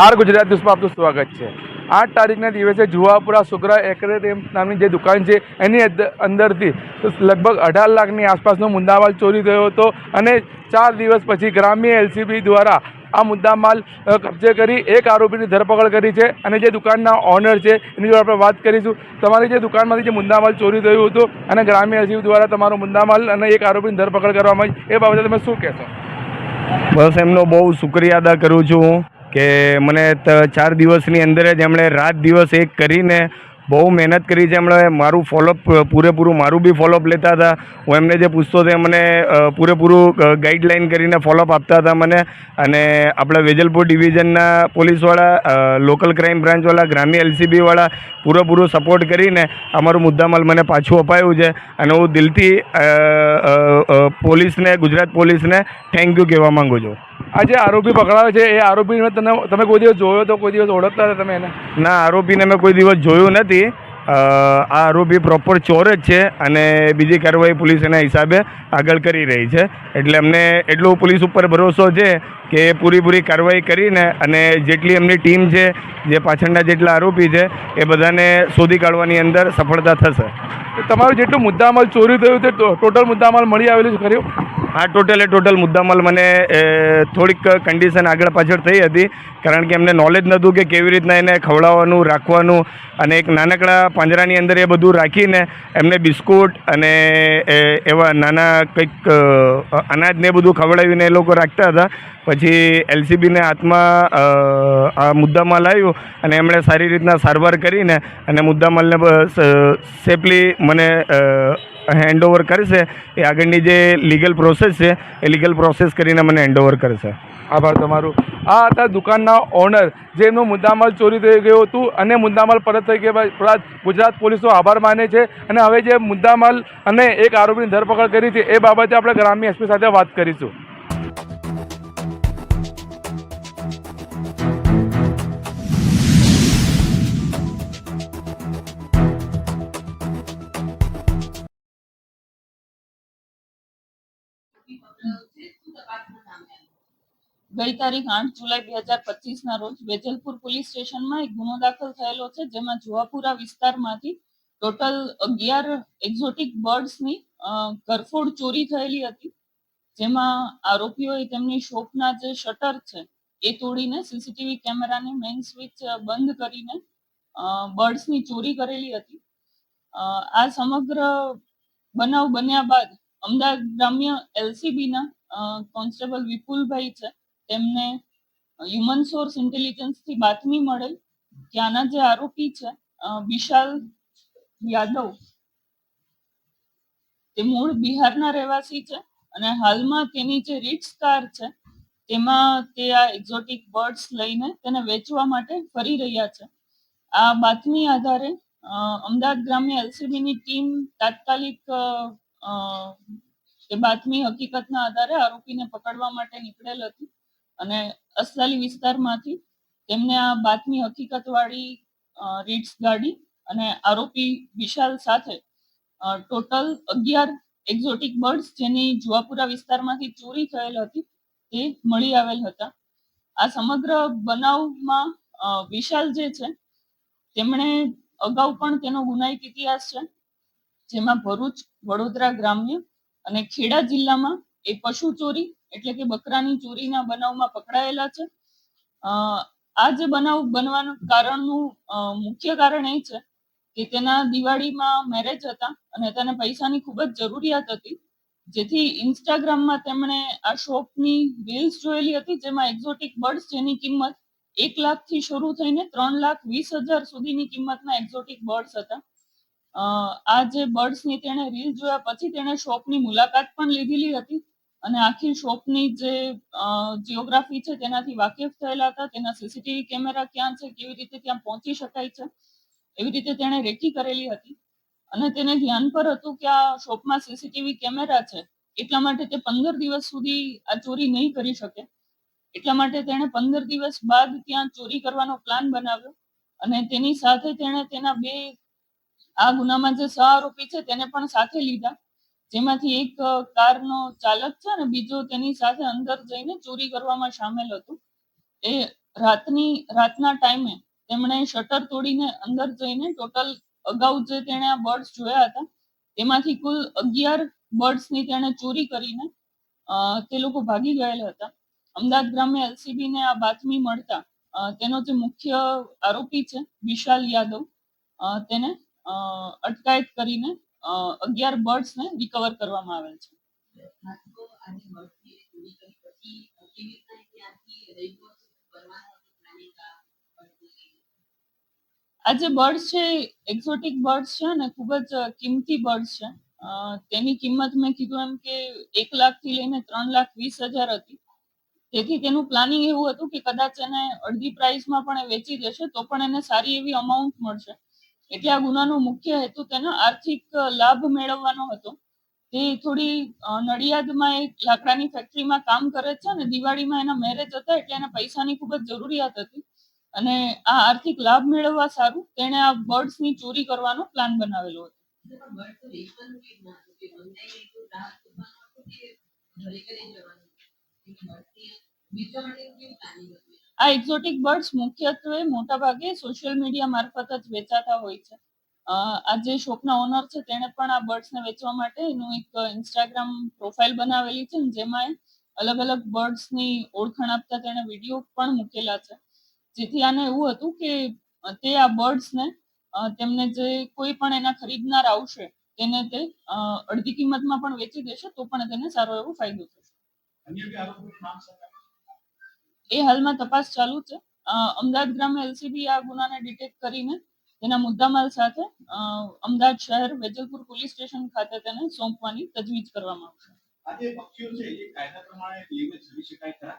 R Gujarat ન્યૂઝમાં આપનું સ્વાગત છે. આઠ તારીખના દિવસે જુવાપુરા સુગ્રા એક્રેરિયમ નામની જે દુકાન છે, એની અંદ- અંદરથી લગભગ અઢાર લાખની આસપાસનો મુદ્દામાલ ચોરી થયો હતો અને ચાર દિવસ પછી ગ્રામ્ય એલસીબી દ્વારા આ મુદ્દામાલ કબજે કરી એક આરોપીની ધરપકડ કરી છે અને જે દુકાનના ઓનર છે, એની જોડે આપણે વાત કરીશું. તમારી જે દુકાનમાંથી જે મુદ્દામાલ ચોરી થયું હતું અને ગ્રામ્ય એલસીબી દ્વારા તમારો મુદ્દામાલ અને એક આરોપીની ધરપકડ કરવામાં આવી, એ બાબતે તમે શું કહેશો? બસ એમનો બહુ શુક્રિયા અદા કરું છું. કે મને ચાર દિવસની અંદર જ એમણે રાત દિવસ એક કરીને બહુ મહેનત કરી છે. એમણે મારું ફોલોઅપ પૂરેપૂરું મારું બી ફોલોઅપ લેતા હતા. હું એમને જે પૂછતો હતો મને પૂરેપૂરું ગાઈડલાઈન કરીને ફોલોઅપ આપતા હતા મને. અને આપણા વેજલપુર ડિવિઝનના પોલીસવાળા લોકલ ક્રાઇમ બ્રાન્ચવાળા ગ્રામ્ય એલસીબીવાળા પૂરેપૂરું સપોર્ટ કરીને અમારું મુદ્દામાલ મને પાછું અપાયું છે. અને હું દિલથી પોલીસને, ગુજરાત પોલીસને થેન્ક યુ કહેવા માગું છું. આ જે આરોપી પકડાયો છે, એ આરોપીને તમે તમે કોઈ દિવસ જોયો તો કોઈ દિવસ ઓળખતા હતા તમે એને? ના આરોપીને મેં કોઈ દિવસ જોયું નથી. આ આરોપી પ્રોપર ચોર જ છે અને બીજી કાર્યવાહી પોલીસ એના હિસાબે આગળ કરી રહી છે. એટલે અમને એટલો પોલીસ ઉપર ભરોસો છે કે પૂરીપૂરી કાર્યવાહી કરીને અને જેટલી એમની ટીમ છે જે પાછળના જેટલા આરોપી છે એ બધાને શોધી કાઢવાની અંદર સફળતા થશે. તમારું જેટલું મુદ્દામાલ ચોરી થયું તે ટોટલ મુદ્દામાલ મળી આવેલું છે ખરું? આ ટોટલે ટોટલ મુદ્દામાલ મને થોડીક કન્ડિશન આગળ પાછળ થઈ હતી કારણ કે એમને નોલેજ નહોતું કે કેવી રીતના એને ખવડાવવાનું રાખવાનું અને એક નાનકડા પાંજરાની અંદર એ બધું રાખીને એમને બિસ્કુટ અને એવા નાના કંઈક અનાજને બધું ખવડાવીને એ લોકો રાખતા હતા. પછી એલસીબીને હાથમાં આ મુદ્દામાલ આવ્યું અને એમણે સારી રીતના સારવાર કરીને અને મુદ્દામાલને સેફલી મને હેન્ડઓવર કરશે. એ આગળની જે લીગલ પ્રોસેસ છે, એ લીગલ પ્રોસેસ કરીને મને હેન્ડઓવર કરશે. આભાર તમારું. આ હતા દુકાનના ઓનર જેનો મુદ્દામાલ ચોરી થઈ ગયું હતું અને મુદ્દામાલ પરત થઈ ગયા. ગુજરાત પોલીસનો આભાર માને છે. અને હવે જે મુદ્દામાલ અને એક આરોપીની ધરપકડ કરી છે, એ બાબતે આપણે ગ્રામ્ય એસપી સાથે વાત કરીશું. ગઈ તારીખ આઠ જુલાઈ બે હજાર પચીસ ના રોજ વેજલપુર પોલીસ સ્ટેશનમાં એક ગુનો દાખલ થયેલો છે, જેમાં જુવાપુરા વિસ્તારમાંથી ટોટલ અગિયાર એક્ઝોટિક બર્ડ્સની કરફોડ ચોરી થયેલી હતી, જેમાં આરોપીઓએ તેમની શોપના જે શટર છે, એ તોડીને સીસીટીવી કેમેરાની મેઇન સ્વિચ બંધ કરીને બર્ડ્સની ચોરી કરેલી હતી. આ સમગ્ર બનાવ બન્યા બાદ અમદાવાદ ગ્રામ્ય એલસીબીના કોન્સ્ટેબલ વિપુલભાઈ છે તેમને હ્યુમન સોર્સ ઇન્ટેલિજન્સથી બાતમી મળેલ. કે જે આરોપી છે વિશાલ યાદવ, તે મૂળ બિહારના રહેવાસી છે અને હાલમાં તેની જે રીટ્સ કાર છે, તેમાં તે આ એક્ઝોટિક બર્ડ્સ લઈને તેને વેચવા માટે ફરી રહ્યા છે. આ બાતમી આધારે અમદાવાદ ગ્રામ્ય એલસીબીની ટીમ તાત્કાલિક તે બાતમી હકીકતના આધારે આરોપીને પકડવા માટે નીકળેલ હતી. અને અસલાલી વિસ્તારમાંથી તેમને આ બાતમી હકીકતવાળી વાળી રીટ્સ ગાડી અને આરોપી વિશાલ સાથે ટોટલ અગિયાર એક્ઝોટિક બર્ડ્સ જેની જુવાપુરા વિસ્તારમાંથી ચોરી થયેલ હતી તે મળી આવેલ હતા. આ સમગ્ર બનાવમાં વિશાલ જે છે તેમણે અગાઉ પણ તેનો ગુનાહિત ઇતિહાસ છે, જેમાં ભરૂચ, વડોદરા ગ્રામ્ય અને ખેડા જિલ્લામાં એ પશુ ચોરી એટલે કે બકરાની ચોરીના બનાવમાં પકડાયેલા છે. આ જે બનાવ બનવાનું કારણનું મુખ્ય કારણ એ છે કે તેના દિવાળીમાં મેરેજ હતા અને તેને પૈસાની ખૂબ જ જરૂરિયાત હતી. જેથી ઇન્સ્ટાગ્રામમાં તેમણે આ શોપની રીલ્સ જોયેલી હતી જેમાં એક્ઝોટિક બર્ડ્સ જેની કિંમત એક લાખથી શરૂ થઈને ત્રણ લાખ વીસ હજાર સુધીની કિંમતના એક્ઝોટિક બર્ડ્સ હતા. આ જે બર્ડ્સની તેણે રીલ જોયા પછી તેણે શોપની મુલાકાત પણ લીધેલી હતી. અને આખી શોપની જે જીઓગ્રાફી છે, તેનાથી વાકેફ થયેલા હતા. તેના સીસીટીવી કેમેરા ક્યાં છે, કેવી રીતે ત્યાં પહોંચી શકાય છે, એવી રીતે તેણે રેકી કરેલી હતી. અને તેને ધ્યાન પર હતું કે આ શોપમાં સીસીટીવી કેમેરા છે, એટલા માટે તે પંદર દિવસ સુધી આ ચોરી નહીં કરી શકે. એટલા માટે તેણે પંદર દિવસ બાદ ત્યાં ચોરી કરવાનો પ્લાન બનાવ્યો. અને તેની સાથે તેણે તેના બે, આ ગુનામાં જે સહ આરોપી છે, તેને પણ સાથે લીધા. જેમાંથી એક કારનો ચાલક છે અને બીજો તેની સાથે અંદર જઈને ચોરી કરવામાં સામેલ હતો. એ રાતની, રાતના ટાઈમે તેમણે શટર તોડીને અંદર જઈને ટોટલ અગાઉ જે તેણે આ બર્ડ્સ જોયા હતા, તેમાંથી કુલ અગિયાર બર્ડ્સની તેણે ચોરી કરીને તે લોકો ભાગી ગયેલા હતા. અમદાવાદ ગ્રામ્ય એલસીબી ને આ બાતમી મળતા તેનો જે મુખ્ય આરોપી છે, વિશાલ યાદવ તેને અટકાયત કરીને અગિયાર બર્ડ્સને રિકવર કરવામાં આવેલ છે. આ જે બર્ડ્સ છે એક્ઝોટિક બર્ડ્સ છે ને ખૂબ જ કિંમતી બર્ડ્સ છે. તેની કિંમત મેં કીધું એમ કે એક લાખથી લઈને ત્રણ લાખ વીસ હજાર હતી. તેથી તેનું પ્લાનિંગ એવું હતું કે કદાચ એને અડધી પ્રાઇસમાં પણ વેચી દેશે તો પણ એને સારી એવી અમાઉન્ટ મળશે. એટલે આ ગુનાનો મુખ્ય હેતુ તેનો આર્થિક લાભ મેળવવાનો હતો. તે થોડી નડિયાદમાં એક લાકડાની ફેક્ટરીમાં કામ કરે છે અને દિવાળીમાં એના મેરેજ હતા એટલે એને પૈસાની ખૂબ જ જરૂરિયાત હતી. અને આ આર્થિક લાભ મેળવવા સારું, તેણે આ બર્ડ્સની ચોરી કરવાનો પ્લાન બનાવેલો હતો. વેચવા માટે પ્લાનિંગ આ એક્ઝોટિક બર્ડ્સ મુખ્યત્વે મોટાભાગે સોશિયલ મીડિયા મારફત જ વેચાતા હોય છે. આ જે શોપના ઓનર છે તેણે પણ આ બર્ડ્સને વેચવા માટે એનું એક ઇન્સ્ટાગ્રામ પ્રોફાઇલ બનાવેલી છે જેમાં અલગ અલગ બર્ડ્સની ઓળખાણ આપતા તેણે વીડિયો પણ મૂકેલા છે. જેથી આને એવું હતું કે તે આ બર્ડ્સને તેમને જે કોઈ પણ એના ખરીદનાર આવશે તેને તે અડધી કિંમતમાં પણ વેચી દેશે તો પણ તેને સારો એવો ફાયદો થશે. એ હાલમાં તપાસ ચાલુ છે. અમદાવાદ ગ્રામ્ય એલસીબી આ ગુનાને ડિટેક્ટ કરીને તેના મુદ્દામાલ સાથે અમદાવાદ શહેર વેજલપુર પોલીસ સ્ટેશન ખાતે તેને સોંપવાની તજવીજ કરવામાં આવશે. આજે પક્ષીઓ છે એ કાયદા પ્રમાણે લઈને જઈ શકાય ખરા?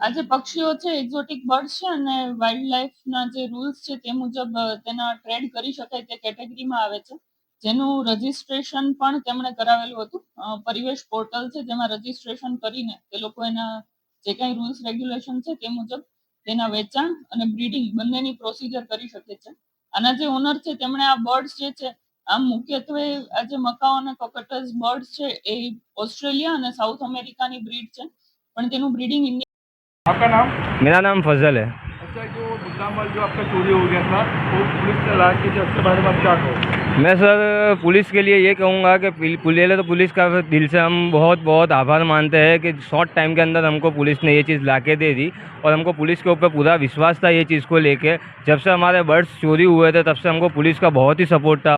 આ પક્ષીઓ છે એક્ઝોટિક બર્ડ છે અને વાઇલ્ડ લાઈફના જે રૂલ્સ છે તે મુજબ તેના ટ્રેડ કરી શકાય તે કેટેગરીમાં આવે છે. જેનું રજીસ્ટ્રેશન પણ તેમણે કરાવેલું હતું. પરિવેશ પોર્ટલ છે જેમાં રજીસ્ટ્રેશન કરીને તે લોકો એના જે કઈ રૂલ્સ રેગ્યુલેશન છે તે મુજબ તેના વેચાણ અને બ્રીડિંગ બંનેની પ્રોસિજર કરી શકે છે. આના જે ઓનર છે તેમણે આ બર્ડ્સ જે છે આમ મુખ્યત્વે આજે મકાઓ અને કોકટસ બર્ડ્સ છે એ ઓસ્ટ્રેલિયા અને સાઉથ અમેરિકાની બ્રીડ છે. પણ તેનું બ્રીડિંગ ઇન્ડિયા આપકા નામ? મેરા નામ ફઝલ હે. जो आपका चोरी था, वो में सर, पुलिस के लिए ये कहूँगा कि पहले तो पुलिस का दिल से हम बहुत बहुत आभार मानते हैं कि शॉर्ट टाइम के अंदर हमको पुलिस ने ये चीज़ ला के दे दी और हमको पुलिस के ऊपर पूरा विश्वास था ये चीज़ को लेके। जब से हमारे बर्ड्स चोरी हुए थे, तब से हमको पुलिस का बहुत ही सपोर्ट था।